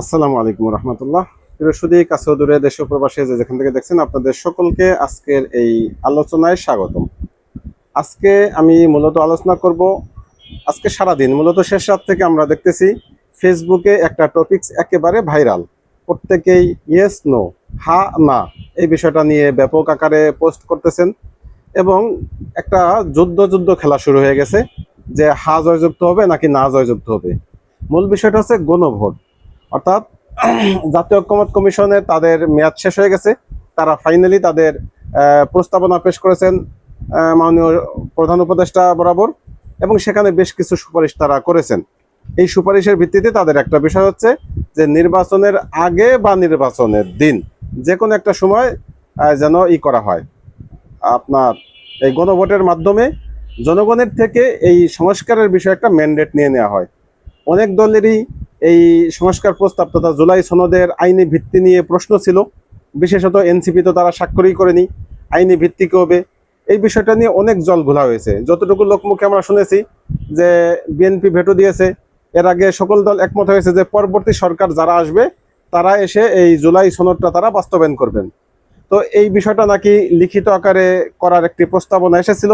আসসালামু আলাইকুম রহমতুল্লাহ। বৃহস্পতি কাছে দূরে দেশ প্রবাসে যে যেখান থেকে দেখছেন, আপনাদের সকলকে আজকের এই আলোচনায় স্বাগতম। আজকে আমি মূলত আলোচনা করব, আজকে সারাদিন, মূলত শেষ রাত থেকে আমরা দেখতেছি ফেসবুকে একটা টপিকস একেবারে ভাইরাল। প্রত্যেকেই ইয়েস নো হা, না, এই বিষয়টা নিয়ে ব্যাপক আকারে পোস্ট করতেছেন এবং একটা যুদ্ধ যুদ্ধ খেলা শুরু হয়ে গেছে যে হা জয়যুক্ত হবে নাকি না জয়যুক্ত হবে। মূল বিষয়টা হচ্ছে গণভোট। অর্থাৎ জাতীয় ঐক্যমত কমিশনের তাদের মেয়াদ শেষ হয়ে গেছে। তারা ফাইনালি তাদের প্রস্তাবনা পেশ করেছেন মাননীয় প্রধান উপদেষ্টা বরাবর এবং সেখানে বেশ কিছু সুপারিশ তারা করেছেন। এই সুপারিশের ভিত্তিতে তাদের একটা বিষয় হচ্ছে যে নির্বাচনের আগে বা নির্বাচনের দিন যে কোনো একটা সময় যেন ই করা হয়। আপনার এই গণভোটের মাধ্যমে জনগণের থেকে এই সংস্কারের বিষয়ে একটা ম্যান্ডেট নিয়ে নেওয়া হয়। অনেক দলেরই এই সংস্কার প্রস্তাব তথা জুলাই সনদের আইনি ভিত্তি নিয়ে প্রশ্ন ছিল। বিশেষত এনসিপি তো তারা স্বাক্ষরই করেনি। আইনি ভিত্তি কি হবে? এই বিষয়টা নিয়ে অনেক জল ঘোলা হয়েছে। যতটুকু লোকমুখে আমরা শুনেছি যে বিএনপি ভেটো দিয়েছে, এর আগে সকল দল একমত হয়েছে যে পরবর্তী সরকার যারা আসবে, তারা এসে এই জুলাই সনদটা তারা বাস্তবায়ন করবেন। তো এই বিষয়টা নাকি লিখিত আকারে করার একটি প্রস্তাবনা এসেছিল,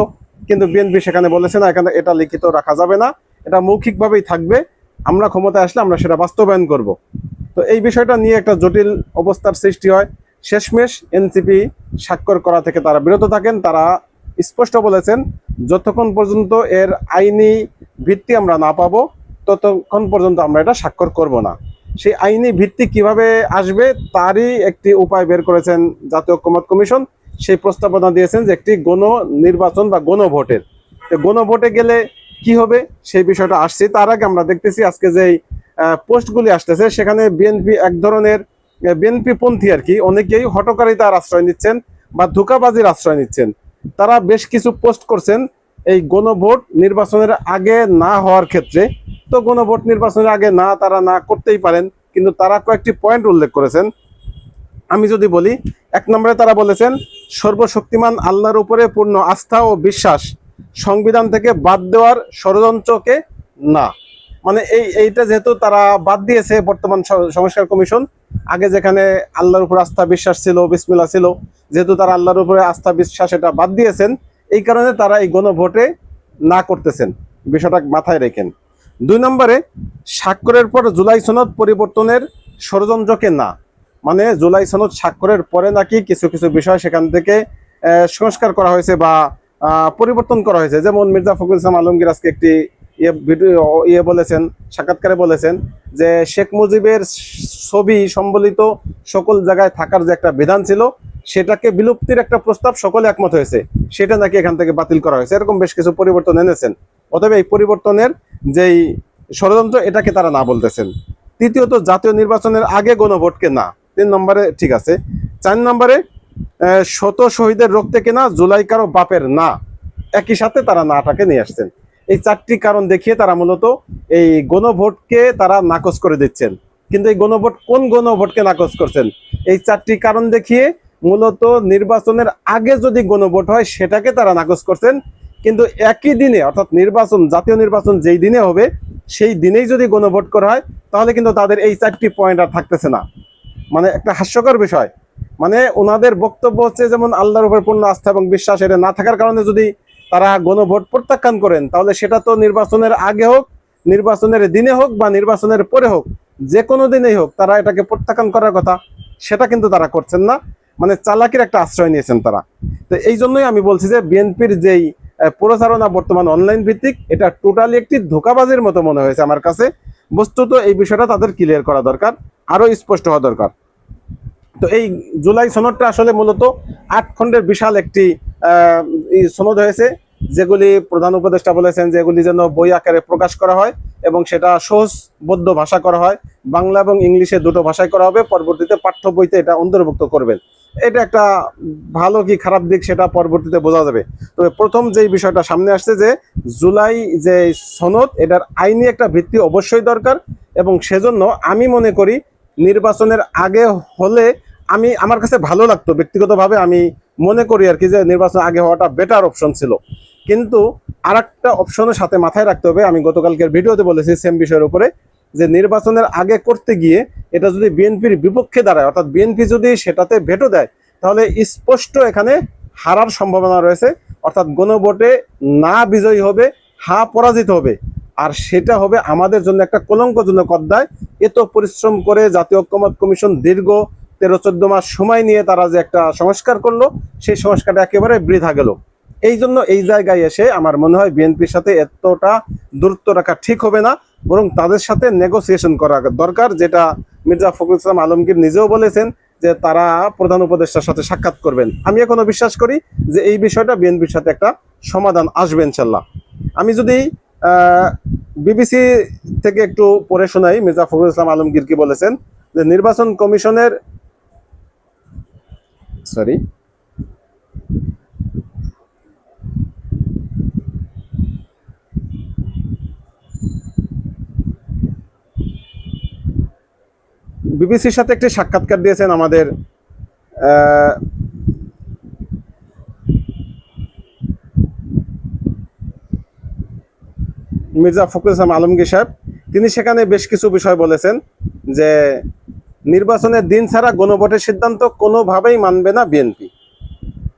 কিন্তু বিএনপি সেখানে বলেছে না, এখানে এটা লিখিত রাখা যাবে না। এটা মৌখিকভাবেই থাকবে। আমরা ক্ষমতায় আসলে আমরা সেটা বাস্তবায়ন করব। তো এই বিষয়টা নিয়ে একটা জটিল অবস্থার সৃষ্টি হয়। শেষমেশ এনসিপি স্বাক্ষর করা থেকে তারা বিরত থাকেন। তারা স্পষ্ট বলেছেন, যতক্ষণ পর্যন্ত এর আইনি ভিত্তি আমরা না পাবো, ততক্ষণ পর্যন্ত আমরা এটা স্বাক্ষর করব না। সেই আইনি ভিত্তি কীভাবে আসবে তারই একটি উপায় বের করেছেন জাতীয় ঐক্যমত কমিশন। সেই প্রস্তাবনা দিয়েছেন যে একটি গণ নির্বাচন বা গণভোটের গণভোটে গেলে কি হবে সেই বিষয়টা আসছে। তার আগে আমরা দেখতেছি আজকে যে পোস্টগুলি আসতেছে, সেখানে বিএনপি এক ধরনের বিএনপি পন্থী আর কি, অনেকেই হটকারিতার আশ্রয় নিচ্ছেন বা ধোকাবাজির আশ্রয় নিচ্ছেন। তারা বেশ কিছু পোস্ট করছেন এই গণভোট নির্বাচনের আগে না হওয়ার ক্ষেত্রে। তো গণভোট নির্বাচনের আগে না, তারা না করতেই পারেন, কিন্তু তারা কয়েকটি পয়েন্ট উল্লেখ করেছেন। আমি যদি বলি, এক নম্বরে তারা বলেছেন, সর্বশক্তিমান আল্লাহর উপরে পূর্ণ আস্থা ও বিশ্বাস। সংবিধান থেকে বাদ দেওয়ার ষড়যন্ত্রকে না। মানে এই, এইটা যেহেতু তারা বাদ দিয়েছে বর্তমান সংস্কার কমিশন, আগে যেখানে আল্লাহর উপর আস্থা বিশ্বাস ছিল বিসমিল্লা ছিল, যেহেতু তারা আল্লাহর উপরে আস্থা বিশ্বাস এটা বাদ দিয়েছেন, এই কারণে তারা এই গণভোটে না করতেছেন। বিষয়টা মাথায় রেখেন। দুই নম্বরে, স্বাক্ষরের পর জুলাই সনদ পরিবর্তনের ষড়যন্ত্রকে না। মানে জুলাই সনদ স্বাক্ষরের পরে নাকি কিছু কিছু বিষয় সেখান থেকে সংস্কার করা হয়েছে বা পরিবর্তন করা হয়েছে। যেমন মির্জা ফখরুল ইসলাম আলমগীর আজকে একটি ইয়ে ইয়ে বলেছেন, সাক্ষাৎকারে বলেছেন যে শেখ মুজিবের ছবি সম্বলিত সকল জায়গায় থাকার যে একটা বিধান ছিল, সেটাকে বিলুপ্তির একটা প্রস্তাব সকলে একমত হয়েছে। সেটা নাকি এখান থেকে বাতিল করা হয়েছে। এরকম বেশ কিছু পরিবর্তন এনেছেন। অতএব এই পরিবর্তনের যেই ষড়যন্ত্র, এটাকে তারা না বলতেছেন। তৃতীয়ত, জাতীয় নির্বাচনের আগে গণভোটকে না। তিন নম্বরে ঠিক আছে। চার নম্বরে শত শহীদের রক্তে কেনা জুলাই কারও বাপের না। একই সাথে তারা নাটাকে নিয়ে আসছেন। এই চারটি কারণ দেখিয়ে তারা মূলত এই গণভোটকে তারা নাকচ করে দিচ্ছেন। কিন্তু এই গণভোট কোন গণভোটকে নাকচ করছেন? এই চারটি কারণ দেখিয়ে মূলত নির্বাচনের আগে যদি গণভোট হয়, সেটাকে তারা নাকচ করছেন। কিন্তু একই দিনে, অর্থাৎ নির্বাচন, জাতীয় নির্বাচন যেই দিনে হবে, সেই দিনেই যদি গণভোট করা হয়, তাহলে কিন্তু তাদের এই চারটি পয়েন্ট আর থাকতেছে না। মানে একটা হাস্যকর বিষয়। মানে ওনাদের বক্তব্য হচ্ছে যেমন আল্লাহর উপর পূর্ণ আস্থা এবং বিশ্বাস এটা না থাকার কারণে যদি তারা গণভোট প্রত্যাখ্যান করেন, তাহলে সেটা তো নির্বাচনের আগে হোক, নির্বাচনের দিনে হোক বা নির্বাচনের পরে হোক, যে কোনো দিনেই হোক তারা এটাকে প্রত্যাখ্যান করার কথা, সেটা কিন্তু তারা করছেন না। মানে চালাকির একটা আশ্রয় নিয়েছেন তারা। তো এই জন্যই আমি বলছি যে বিএনপির যেই প্রচারণা বর্তমান অনলাইন ভিত্তিক, এটা টোটালি একটি ধোকাবাজির মতো মনে হয়েছে আমার কাছে। বস্তুত এই বিষয়টা তাদের ক্লিয়ার করা দরকার আরও স্পষ্ট হওয়া দরকার। তো এই জুলাই সনদটা আসলে মূলত আট খণ্ডের বিশাল একটি সনদ হয়েছে, যেগুলি প্রধান উপদেষ্টা বলেছেন যেগুলি যেন বই আকারে প্রকাশ করা হয় এবং সেটা সহজবদ্ধ ভাষা করা হয়, বাংলা এবং ইংলিশে দুটো ভাষায় করা হবে, পরবর্তীতে পাঠ্য বইতে এটা অন্তর্ভুক্ত করবেন। এটা একটা ভালো কি খারাপ দিক সেটা পরবর্তীতে বোঝা যাবে। তবে প্রথম যেই বিষয়টা সামনে আসছে যে জুলাই যে সনদ, এটার আইনি একটা ভিত্তি অবশ্যই দরকার এবং সেজন্য আমি মনে করি নির্বাচনের আগে হলে আমি, আমার কাছে ভালো লাগতো, ব্যক্তিগতভাবে আমি মনে করি আর কি যে নির্বাচন আগে হওয়াটা বেটার অপশন ছিল। কিন্তু আর একটা অপশনের সাথে মাথায় রাখতে হবে, আমি গতকালকের ভিডিওতে বলেছি সেম বিষয়ের উপরে, যে নির্বাচনের আগে করতে গিয়ে এটা যদি বিএনপির বিপক্ষে দাঁড়ায়, অর্থাৎ বিএনপি যদি সেটাতে ভেটো দেয়, তাহলে স্পষ্ট এখানে হারার সম্ভাবনা রয়েছে। অর্থাৎ গণভোটে না বিজয়ী হবে, হা পরাজিত হবে। আর সেটা হবে আমাদের জন্য একটা কলঙ্কজনক অধ্যায়। এত পরিশ্রম করে জাতীয় ঐক্যমত কমিশন দীর্ঘ তেরো চোদ্দ মাস সময় নিয়ে তারা যে একটা সংস্কার করল, সেই সংস্কারটা একেবারে বৃথা গেল। এই জন্য এই জায়গায় এসে আমার মনে হয় বিএনপির সাথে এতটা দূরত্ব রাখা ঠিক হবে না, বরং তাদের সাথে নেগোসিয়েশন করা দরকার, যেটা মির্জা ফখরুল ইসলাম আলমগীর নিজেও বলেছেন যে তারা প্রধান উপদেষ্টার সাথে সাক্ষাৎ করবেন। আমি এখনও বিশ্বাস করি যে এই বিষয়টা বিএনপির সাথে একটা সমাধান আসবে ইনশাল্লাহ। আমি যদি বিবিসি থেকে একটু পড়ে শোনাই, মির্জা ফখরুল ইসলাম আলমগীর কি বলেছেন যে নির্বাচন কমিশনের সরি। বিবিসির সাথে একটি সাক্ষাৎকার দিয়েছেন আমাদের মির্জা ফখরুল ইসলাম আলমগীর সাহেব। তিনি সেখানে বেশ কিছু বিষয় বলেছেন যে নির্বাচনের দিন ছাড়া গণভোটের সিদ্ধান্ত কোনোভাবেই মানবে না বিএনপি।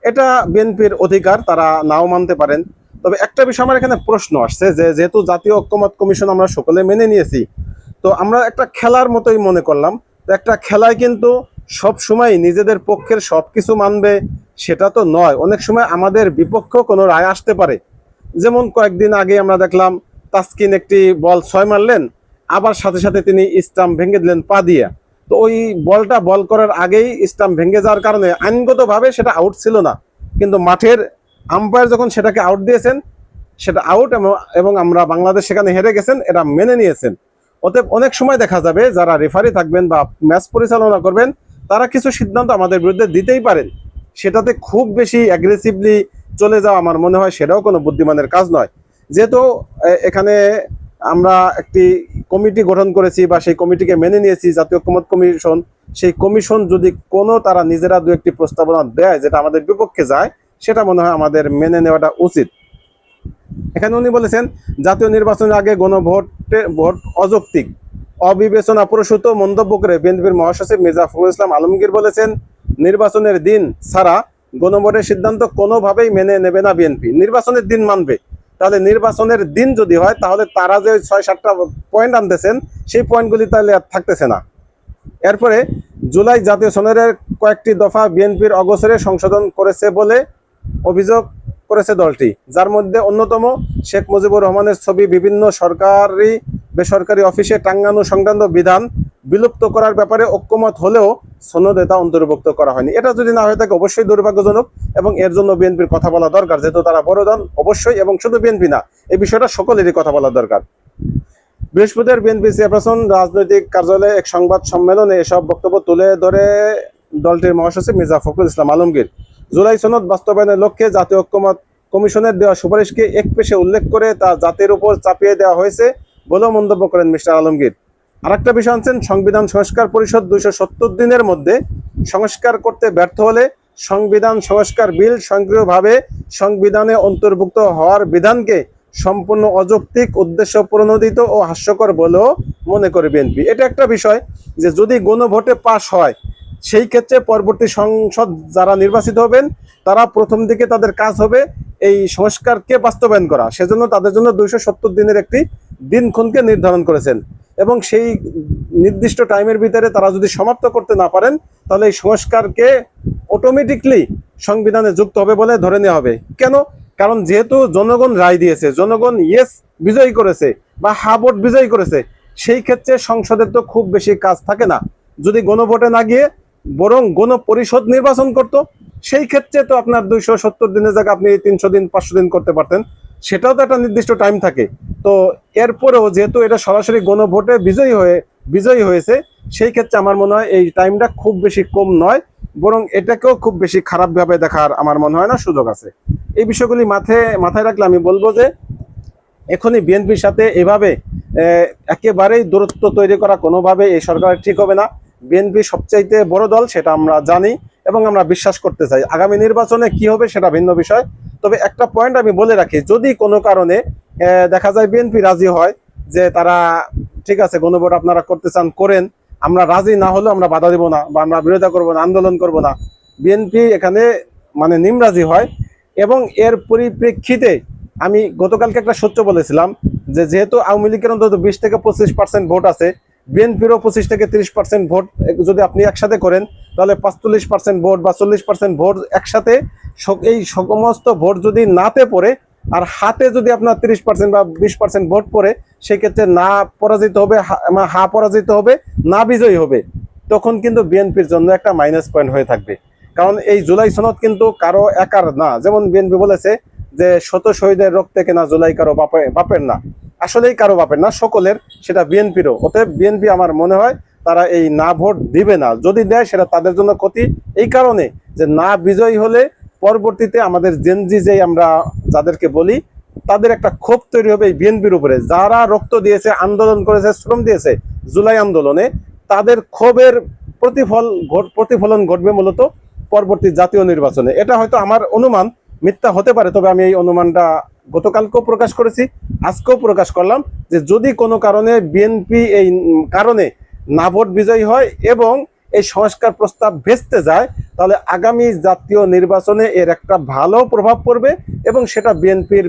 এটা বিএনপির অধিকার, তারা নাও মানতে পারেন। তবে একটা বিষয় আমার এখানে প্রশ্ন আসছে যে, যেহেতু জাতীয় ঐক্যমত কমিশন আমরা সকলে মেনে নিয়েছি, তো আমরা একটা খেলার মতোই মনে করলাম। একটা খেলায় কিন্তু সব সময় নিজেদের পক্ষের সব কিছু মানবে, সেটা তো নয়। অনেক সময় আমাদের বিপক্ষ কোনো রায় আসতে পারে। যেমন কয়েকদিন আগে আমরা দেখলাম, তাস্কিন একটি বল ছয় মারলেন, আবার সাথে সাথে তিনি স্টাম্প ভেঙে দিলেন পা দিয়ে। তো ওই বলটা বল করার আগেই স্টাম্প ভেঙে যাওয়ার কারণে আইনগতভাবে সেটা আউট ছিল না। কিন্তু মাঠের আম্পায়ার যখন সেটাকে আউট দিয়েছেন, সেটা আউট এবং আমরা বাংলাদেশ সেখানে হেরে গেছেন, এটা মেনে নিয়েছেন। অতএব অনেক সময় দেখা যাবে যারা রেফারি থাকবেন বা ম্যাচ পরিচালনা করবেন, তারা কিছু সিদ্ধান্ত আমাদের বিরুদ্ধে দিতেই পারেন। সেটাতে খুব বেশি অ্যাগ্রেসিভলি চলে যাওয়া আমার মনে হয় সেটাও কোনো বুদ্ধিমানের কাজ নয়। যেহেতু এখানে আমরা একটি কমিটি গঠন করেছি বা সেই কমিটিকে মেনে নিয়েছি, জাতীয় ঐক্যমত কমিশন। সেই কমিশন যদি কোনো তারা নিজেরা দু একটি প্রস্তাবনা দেয় যেটা আমাদের বিপক্ষে যায়, সেটা মনে হয় আমাদের মেনে নেওয়াটা উচিত। এখানে উনি বলেছেন, জাতীয় নির্বাচনের আগে গণভোটে ভোট অযৌক্তিক। অবিবেচনা প্রসূত মন্তব্য করে বিএনপির মহাসচিব মির্জা ফখরুল ইসলাম আলমগীর বলেছেন, নির্বাচনের দিন ছাড়া গণভোটের সিদ্ধান্ত কোনোভাবেই মেনে নেবে না বিএনপি। নির্বাচনের দিন মানবে। তাহলে নির্বাচনের দিন যদি হয়, তাহলে তারা যে ছয়, সাতটা পয়েন্ট আনতেছেন, সেই পয়েন্টগুলি তাহলে আর থাকতেছে না। এরপরে জুলাই জাতীয় সনদের কয়েকটি দফা বিএনপির অগোচরে সংশোধন করেছে বলে অভিযোগ করেছে দলটি। যার মধ্যে অন্যতম শেখ মুজিবুর রহমানের ছবি, বিভিন্ন সরকারি, বেসরকারি অফিসে টাঙ্গানো সংক্রান্ত বিধান বিলুপ্ত করার ব্যাপারে ঐক্যমত হলেও সনদে তা অন্তর্ভুক্ত করা হয়নি। এটা যদি না হয়ে থাকে, অবশ্যই দুর্ভাগ্যজনক এবং এর জন্য বিএনপির কথা বলা দরকার। যেহেতু তারা বড় দল, অবশ্যই, এবং শুধু বিএনপি না, এই বিষয়টা সকলেরই কথা বলা দরকার। বৃহস্পতিবার বিএনপি চেয়ারপারসন, রাজনৈতিক কার্যালয়ে এক সংবাদ সম্মেলনে এসব বক্তব্য তুলে ধরে দলটির মহাসচিব মির্জা ফখরুল ইসলাম আলমগীর। জুলাই সনদ বাস্তবায়নের লক্ষ্যে জাতীয় ঐক্যমত কমিশনের দেওয়া সুপারিশকে এক পেশে উল্লেখ করে তা জাতির উপর চাপিয়ে দেওয়া হয়েছে বলেও মন্তব্য করেন মিস্টার আলমগীর। আরেকটা বিষয় আনছেন, সংবিধান সংস্কার পরিষদ দুইশো সত্তর দিনের মধ্যে সংস্কার করতে ব্যর্থ হলে সংবিধান সংস্কার বিল সক্রিয়ভাবে সংবিধানে অন্তর্ভুক্ত হওয়ার বিধানকে সম্পূর্ণ অযৌক্তিক উদ্দেশ্য প্রণোদিত ও হাস্যকর বলেও মনে করে বিএনপি। এটা একটা বিষয় যে যদি গণভোটে পাশ হয়, সেই ক্ষেত্রে পরবর্তী সংসদ যারা নির্বাচিত হবেন, তারা প্রথম দিকে তাদের কাজ হবে এই সংস্কারকে বাস্তবায়ন করা। সেজন্য তাদের জন্য দুইশো সত্তর দিনের একটি দিনক্ষণকে নির্ধারণ করেছেন। এবং সেই নির্দিষ্ট টাইমের ভিতরে তারা যদি সমাপ্ত করতে না পারেন, তাহলে এই সংস্কারকে অটোমেটিকলি সংবিধানে যুক্ত হবে বলে ধরে নেওয়া হবে। কেন? কারণ যেহেতু জনগণ রায় দিয়েছে, জনগণ ইয়েস বিজয়ী করেছে বা হা ভোট বিজয়ী করেছে, সেই ক্ষেত্রে সংসদের তো খুব বেশি কাজ থাকে না। যদি গণভোটে না গিয়ে বরং গণপরিষদ নির্বাচন করত, সেই ক্ষেত্রে তো আপনার দুইশো সত্তর দিনের জায়গায় আপনি তিনশো দিন, পাঁচশো দিন করতে পারতেন। সেটাও তো একটা নির্দিষ্ট টাইম থাকে। তো এরপরেও যেহেতু এটা সরাসরি গণভোটে বিজয়ী হয়ে, বিজয়ী হয়েছে, সেই ক্ষেত্রে আমার মনে হয় এই টাইমটা খুব বেশি কম নয়, বরং এটাকেও খুব বেশি খারাপভাবে দেখার আমার মনে হয় না সুযোগ আছে। এই বিষয়গুলি মাথায় মাথায় রাখলে আমি বলব যে, এখনই বিএনপির সাথে এভাবে একেবারেই দূরত্ব তৈরি করা কোনোভাবে এই সরকারের ঠিক হবে না। বিএনপি সবচাইতে বড় দল, সেটা আমরা জানি এবং আমরা বিশ্বাস করতে চাই। আগামী নির্বাচনে কি হবে সেটা ভিন্ন বিষয়। তবে একটা পয়েন্ট আমি বলে রাখি, যদি কোনো কারণে দেখা যায় বিএনপি রাজি হয় যে তারা, ঠিক আছে, গণভোট আপনারা করতে চান, করেন, আমরা রাজি না হলেও আমরা বাধা দেব না বা আমরা বিরোধিতা করব না, আন্দোলন করব না। বিএনপি এখানে মানে নিমরাজি হয় এবং এর পরিপ্রেক্ষিতে আমি গতকালকে একটা সত্য বলেছিলাম যে যেহেতু আওয়ামী লীগের অন্তত বিশ থেকে পঁচিশ পার্সেন্ট ভোট আছে বিএনপিরও পঁচিশ থেকে তিরিশ পার্সেন্ট ভোট যদি আপনি একসাথে করেন, তাহলে পাঁচচল্লিশ পার্সেন্ট ভোট বা চল্লিশ পার্সেন্ট ভোট একসাথে এই সমস্ত ভোট যদি নাতে পড়ে, আর হাতে যদি আপনার তিরিশ পার্সেন্ট বা বিশ পার্সেন্ট ভোট পড়ে, সেক্ষেত্রে না পরাজিত হবে, হা- মা- পরাজিত হবে, না বিজয়ী হবে, তখন কিন্তু বিএনপির জন্য একটা মাইনাস পয়েন্ট হয়ে থাকবে। কারণ এই জুলাই সনদ কিন্তু কারও একার না। যেমন বিএনপি বলেছে যে শত শহীদের রক্তে কেনা জুলাই কারও বাপে- বাপের না। আসলেই কারও বাপের না, সকলের সেটা বিএনপিরও। অতএব বিএনপি আমার মনে হয় তারা এই না ভোট দিবে না। যদি দেয় সেটা তাদের জন্য ক্ষতি। এই কারণে যে না বিজয়ী হলে পরবর্তীতে আমাদের জেনজি যে আমরা যাদেরকে বলি, তাদের একটা ক্ষোভ তৈরি হবে এই বিএনপির উপরে। যারা রক্ত দিয়েছে, আন্দোলন করেছে, শ্রম দিয়েছে জুলাই আন্দোলনে, তাদের ক্ষোভের প্রতিফল প্রতিফলন ঘটবে মূলত পরবর্তী জাতীয় নির্বাচনে। এটা হয়তো আমার অনুমান, মিথ্যা হতে পারে, তবে আমি এই অনুমানটা গতকালকেও প্রকাশ করেছি, আজকেও প্রকাশ করলাম যে যদি কোনো কারণে বিএনপি এই কারণে না ভোট বিজয়ী হয় এবং এই সংস্কার প্রস্তাব ভেস্তে যায়, তাহলে আগামী জাতীয় নির্বাচনে এর একটা ভালো প্রভাব পড়বে এবং সেটা বিএনপির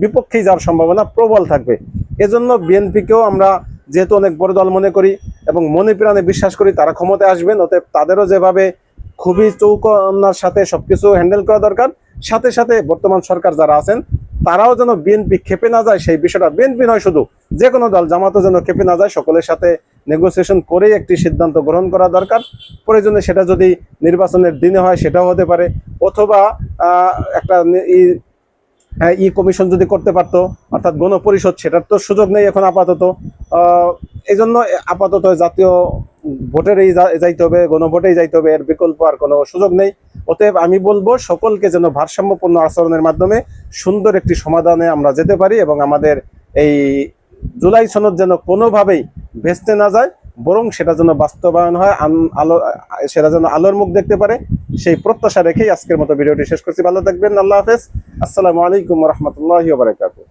বিপক্ষেই যাওয়ার সম্ভাবনা প্রবল থাকবে। এজন্য বিএনপিকেও আমরা যেহেতু অনেক বড় দল মনে করি এবং মনে প্রাণে বিশ্বাস করি তারা ক্ষমতায় আসবেন, অতএব তাদেরও যেভাবে খুবই চৌকন্যার সাথে সবকিছু হ্যান্ডেল করা দরকার, সাথে সাথে বর্তমান সরকার যারা আছেন তারাও যেন বিএনপি খেপে না যায়, সেই বিষয়টা বিএনপি নয়, শুধু যে কোনো দল, জামাতও যেন খেপে না যায়। সকলের সাথে নেগোসিয়েশন করেই একটি সিদ্ধান্ত গ্রহণ করা দরকার। প্রয়োজনে সেটা যদি নির্বাচনের দিনে হয়, সেটাও হতে পারে। অথবা একটা হ্যাঁ, ই কমিশন যদি করতে পারতো অর্থাৎ গণপরিষদ সেটার তো সুযোগ নেই এখন আপাতত। এই জন্য আপাতত জাতীয় ভোটেরই যাইতে হবে গণভোটেই যাইতে হবে এর বিকল্প আর কোনো সুযোগ নেই। অতএব আমি বলব সকলকে যেন ভারসাম্যপূর্ণ আচরণের মাধ্যমে সুন্দর একটি সমাধানে আমরা যেতে পারি এবং আমাদের এই জুলাই সনদ যেন কোনোভাবেই ভেস্তে না যায়। বরং সেটা যেন বাস্তবায়ন হয় আলো, সেটা যেন আলোর মুখ দেখতে পারে, সেই প্রত্যাশা রেখেই আজকের মতো ভিডিওটি শেষ করছি। ভালো থাকবেন, আল্লাহ হাফেজ। আসসালামু আলাইকুম রহমতুল্লাহ বারকাতুহ।